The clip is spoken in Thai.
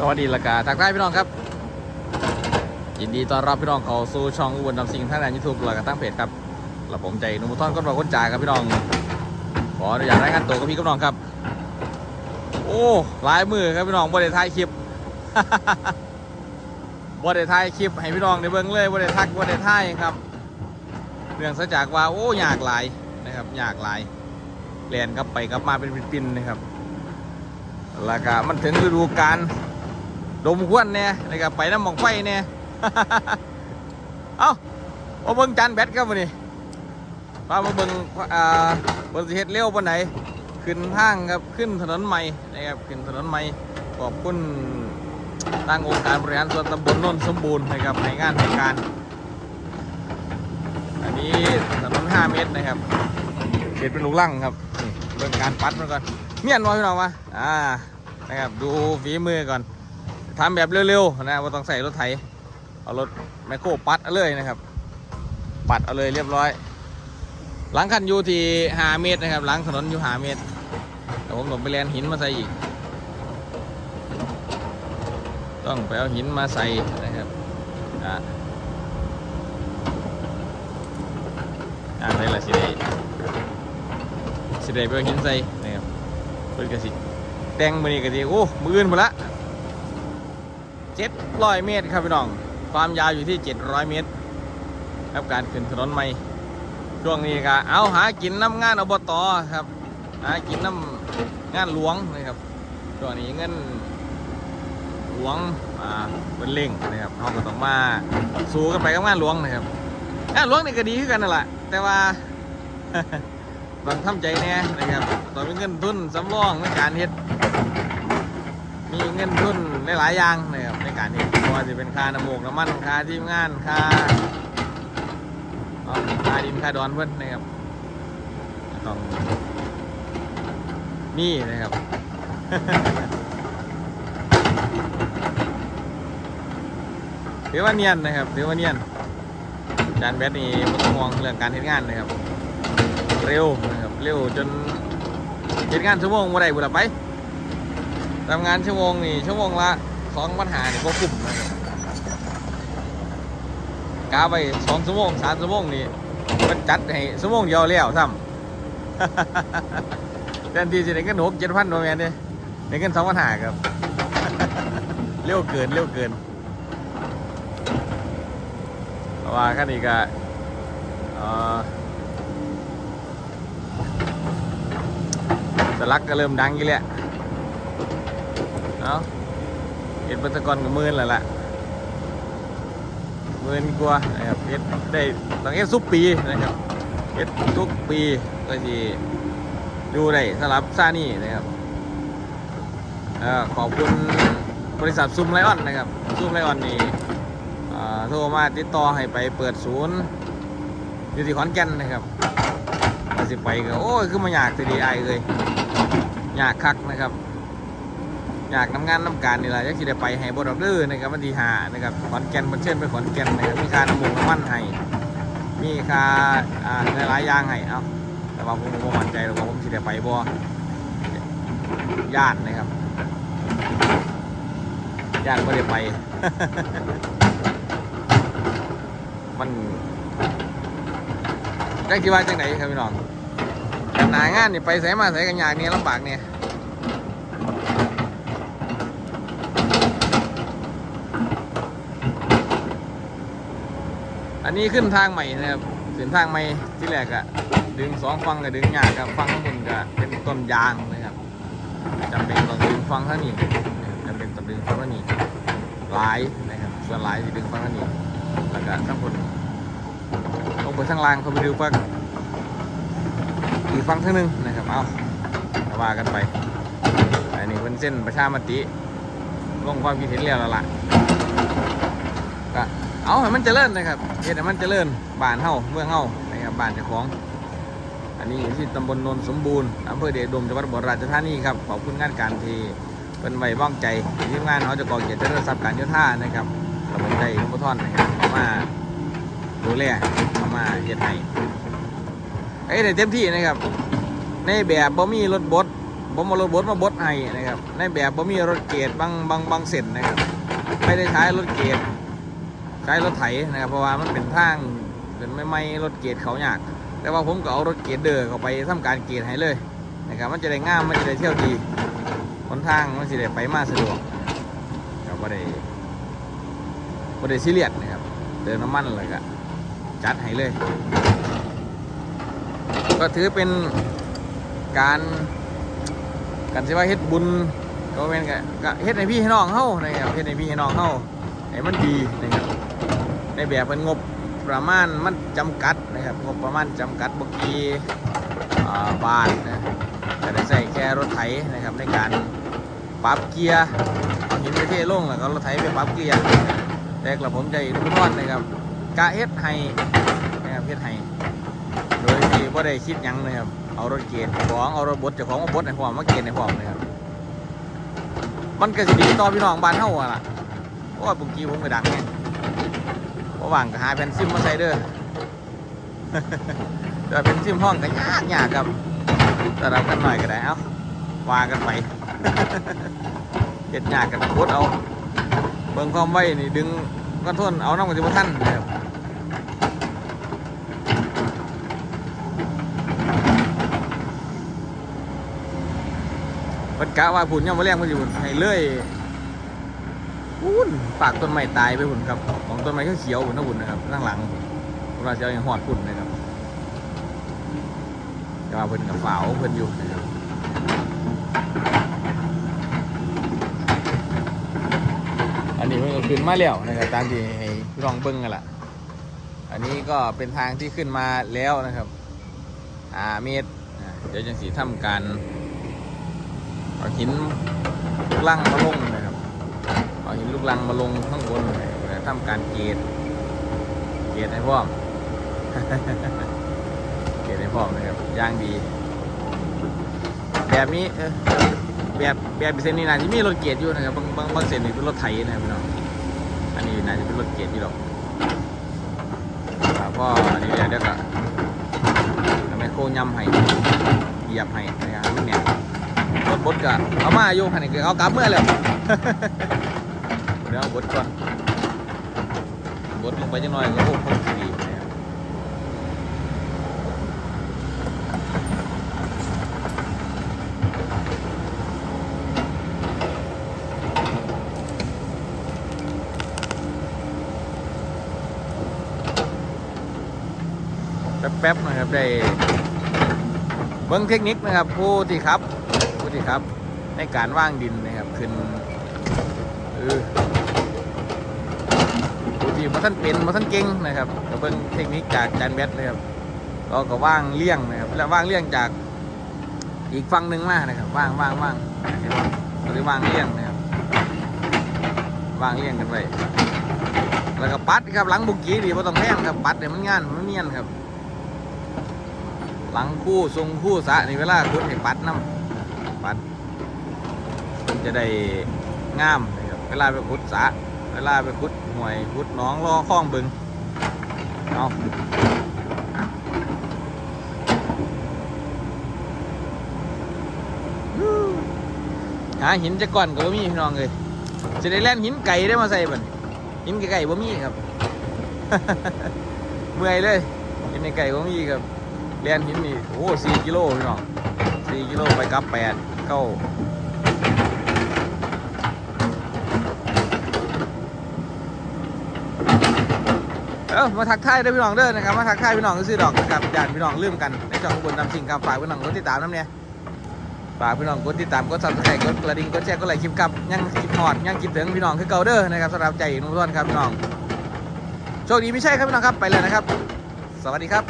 สวัสดีละกาทักทายพี่น้องครับ ยินดีต้อนรับพี่น้องเข้าสู่ช่องอุบลนำสิ่งท่านในยูทูบและก็ตั้งเพจครับและผมใจนุ่มท่อนก้นบอกก้นจ่าครับพี่น้อง ขออนุญาตรายงานตัวกับพี่กับน้องครับ โอ้ลายมือครับพี่น้องบ่ได้ถ่ายคลิปบ่ได้ถ่ายคลิปให้พี่น้องได้เบิ่งเลยบ่ได้ทักบ่ได้ถ่ายครับเรื่องซะจากว่าโอ้ยากหลายนะครับยากหลายเรียนกลับไปกลับมาเป็นปินๆนะครับแล้วก็มันถึงฤดูกาล ดมควันเนี่ยนะครับไปน้ำหมองไฟเนี่ยเอ้ามาเบิ่งจานแบตครับวันนี้มามาเบิ่งอ่าบนสิเฮ็ดเร็วปานไหนขึ้นทางครับขึ้นถนนใหม่นะครับขึ้นถนนใหม่ขอบคุณทางองค์การบริหารส่วนตำบลนนสมบูรณ์นะครับในงานในการ อันนี้ถนน5เมตรนะครับเขตเป็นลูกลังครับนี่เบิ่งการปัดมันก่อนเมียนน้อยพี่น้องมาอ่านะครับดูฝีมือก่อน ทำแบบเร็วๆนะว่าต้องใส่รถไถ เอารถแมคโครปัดเอาเลยนะครับ ปัดเอาเลยเรียบร้อย หลังคันอยู่ที่หาเมตรนะครับ หลังถนนอยู่หาเมตรแต่ผมหลงไปแลนหินมาใส่อีก ต้องไปเอาหินมาใส่นะครับอ่าอ่าได้ละสิได้สิได้ไปเอาหินใส่นะครับเพิ่นกสิแต่งมือนี้กสิโอ้มืออื่นหมดละ เจ็ดร้อยเมตรครับพี่น้อง ความยาวอยู่ที่เจ็ดร้อยเมตร ครับการขึ้นถนนใหม่ ช่วงนี้ก็เอาหากินน้ำงานอบตครับ หากินน้ำงานหลวงนะครับช่วงนี้เงินหลวงอ่าเป็นเล่งนะครับเขาก็ต้องมาสู้กันไปกับงานหลวงนะครับงานหลวงนี่ก็ดีขึ้นกันนั่นแหละแต่ว่าต้องทำใจแน่นะครับต้องมีเงินทุนสำรองในการเฮ็ดมีเงินทุนหลายๆอย่างนะครับ การเฮ็ดเพราะว่าจะเป็นค่าน้ำมูกน้ำมันค่าทีมงานค่าค่าดินค่าดอนเพื่อนนะครับต้องมีนะครับถือว่าเนียนนะครับถือว่าเนียนจานแบทนี่ไม่ต้องห่วงเรื่องการเฮ็ดงานนะครับ เร็วนะครับเร็วจนเหตุงานชั่วโมงมาได้บุหรี่ไปทำงานชั่วโมงนี่ชั่วโมงละ สองปัญหานี่ก็คุ้มนะครับกาไปสองชั่วโมงสามชั่วโมงนี่มันจัดให้ชั่วโมงเดียวแล้วซ้ำแทนที่จะได้เงินหกเจ็ดพันโดยแมนเนี่ยได้เงินสองปัญหาครับ เร็วเกินเร็วเกินเพราะว่าขั้นนี้ก็เอ่อสลักก็เริ่มดังอีกแล้ว เอา เห็ดปัตกรกับมื่นแล้วล่ะมื่นกว่านะครับเห็ดได้ต้องเห็ดซุปปีนะครับเห็ดทุกปีก็สิดูได้สำหรับซานี่นะครับเอ่อขอบคุณบริษัทซุมไลออนนะครับซุมไลออนนี่โทรมาติดต่อให้ไปเปิดศูนย์อยู่ที่ขอนแก่นนะครับว่าสิไปก็โอ้ยคือมาอยากทีดีไอเลยอยากคักนะครับ อยากน้ำงานน้ำการนี่แหละอยากที่ได้ไปให้บดอกเด้อนะครับวันที่หานะครับขอนแก่นมันเช่นไปขอนแก่นนะครับมีค่าน้ำมูกน้ำมันให้มีค่าอ่าหลายอย่างให้เอาแต่ว่าผมผมมั่นใจหรอกว่าผมสิได้ไปบ่ย่านนะครับย่านไม่ได้ไป มันได้คิดว่าจังไหนครับพี่น้องหนางานนี่ไปใส่มาใส่กันยากเนี่ยลำบากเนี่ย อันนี้ขึ้นทางใหม่นะครับขึ้นทางใหม่ที่แรกอะดึงสองฟังกับดึงยากับฟังข้างบนก็เป็นต้นยางนะครับจำเป็นต้องดึงฟังเท่านี้จำเป็นต้องดึงฟังเท่านี้หลายนะครับส่วนหลายที่ดึงฟังเท่านี้แล้วก็ข้างบนลงไปข้างล่างเขาไปดูฟังอีกฟังทั้งหนึงนะครับเอาก็ว่ากันไปอันนี้เป็นเส้นประชามติลงความคิดเห็นเรียบแล้วล่ะ ก็เอาให้มันเจริญนะครับเฮ็ดให้มันเจริญบ้านเฮาเมืองเฮานะครับบ้านเจ้าของ อันนี้อยู่ที่ตำบลนนสมบูรณ์อำเภอเดชอุดมจังหวัดอุบลราชธานีครับขอบคุณงานการที่เป็นไว้ว่างใจทีมงานเขาจะก่อเกียรติเจริญทรัพย์การโยธานะครับระบบใจขมท่อนนะครับมาดูแลเข้ามาเฮ็ดให้ไอ้ได้เต็มที่นะครับ ในแบบบ่มีรถบดผมารถบดมาบดให้นะครับ ในแบบผมมีรถเกรดบางบางบางเส้นนะครับ ไม่ได้ใช้รถเกรด ใช้รถไถนะครับเพราะว่ามันเป็นทางเป็นไม่ไม่รถเกียรดเขายากแต่ว่าผมก็เอารถเกียรดเดอร์เข้าไปทำการเกียรดให้เลยนะครับมันจะได้ง่ามมันจะได้เที่ยวดีหนทางมันจะได้ไปมาสะดวกก็บ่ได้บ่ได้ซีเรียสนะครับเติมน้ำมันเลยก็จัดให้เลย ก็ถือเป็นการกันสิว่าเฮ็ดบุญก็เป็นกก็เฮ็ดให้พี่ให้น้องเฮานะครับเฮ็ดให้พี่ให้น้องเฮาให้มันดีนะครับ ในแบบเป็นงบประมาณมันจำกัดนะครับงบประมาณจำกัดบางทีบาทนะจะได้ใส่แค่รถไถนะครับในการปรับเกียร์เอาหินไปเทลงแล้วก็รถไถไปปรับเกียร์แต่กระผมใจทุกท่อนนะครับกะเฮ็ดให้นะครับเฮ็ดให้โดยที่ไ่ได้คิดยังนะครับเอารถเกณฑ์ของเอารถบดจ้าของมาบดในพร้อมมาเกณฑ์ในพร้อมนะครับมันก็สิดีต่อพี่น้องบ้านเฮาอะล่ะเพราะว่าบุกี้ผมไปดังไงเพ ราะว่างก็หาแผ่นซิมมาใส่เด้อแต่เป็นซิมห้องก็ยากยากครับแต่รับกันหน่อยก็ได้เอ้าว่ากันไปเฮ็ดยากกันบดเอาเบิ่งความไว้นี่ดึงก้อนทนเอาน้ำกันสิบ่ทันนะครับมันกะว่าผุนยังมาเลี้ยงมันอยู่ให้เลื่อย พุ่นปากต้นไม้ตายไปพุ่นครับของต้นไม้เขียวๆพุ่นนะพุ่นนะครับข้างหลังผมว่าจะเอาอย่างหอดพุ่นนะครับก็ว่าเพิ่นกับฝาวเพิ่นอยู่นะครับอันนี้เพิ่นก็ขึ้นมาแล้วนะครับตามที่ให้ลองเบิ้งกันละอันนี้ก็เป็นทางที่ขึ้นมาแล้วนะครับอ่าเมตรอ่าเดี๋ยวจังสีทำการเอาหินลูกลังมาลงนะ เอาหินลูกลังมาลงข้างบนทำการเกตเกตให้พร้อมเกตให้พร้อมนะครับย่างดี แบบนี้แบบแบบเส้นนี้นะที่มีรถเกียร์อยู่นะครับบางบางบางเส้นนี่เป็นรถไถนะครับพี่น้องอันนี้น่าจะเป็นรถเกียร์ที่หรอกครับพ่ออันนี้เดี๋ยวเดี๋ยวก็ทำให้โค้งย่ำให้เหยียบให้นะครับเนี่ยรถบดกะเอามาโยงหันนี่เอากลับเมื่อแล้ว เดี๋ยวบดก่อนบดลงไปจังหน่อยก็โอ้โหดีนะครับแป๊บๆนะครับได้เบิ้งเทคนิคนะครับผู้ที่ครับผู้ที่ครับในการว่างดินนะครับขึ้นเออ มาท่านเป็นมาท่านเก่งนะครับก็เบิ้งเทคนิคจากจานแบทนะครับเราก็ว่างเลี่ยงนะครับแล้วว่างเลี่ยงจากอีกฝั่งหนึ่งมากนะครับว่างว่างว่างเห็นไหมเราได้ว่างเลี่ยงนะครับว่างเลี่ยงกันไปแล้วก็ปัดครับหลังบุกี้ดีเพราะต้องแพงครับปัดเนี่ยมันงานมันเนียนครับ หลังคู่ทรงคู่สะนี่เวลาคุดให้ปัดน้ำปัดมันจะได้งามนะครับเวลาไปขุดสะ เวลาไปขุดห่วยขุดน้องล่อคลองบึงเอาหาหินจะก่อนก็บ่มีพี่น้องเลยจะได้แล่นหินไก่ได้มาใส่บ่นหินไก่บ่มีครับ เมื่อยเลยหินไก่บ่มีครับเรียนหินนี่โอ้สี่กิโลพี่น้องสี่กิโลไปกลับแปดเก้า ออมาทักทายได้พี่น้องเด้อนะครับมาทักทายพี่น้องซื้อดอกนะครับญานพี่น้องลืมกันในช่องบนนำสิ่งกับฝากพี่น้องกดติดตามน้ำเนี่ยฝากพี่น้องกดติดตามกดซับสไครต์กดกระดิ่งกดแชร์กดไลค์คลิปกับยังคลิปหอดยังคลิปถึงพี่น้องคือเก่าเด้อนะครับสำหรับใจนุ่มท้อนครับพี่น้องโชคดีไม่ใช่ครับพี่น้องครับไปเลยนะครับ สวัสดีครับ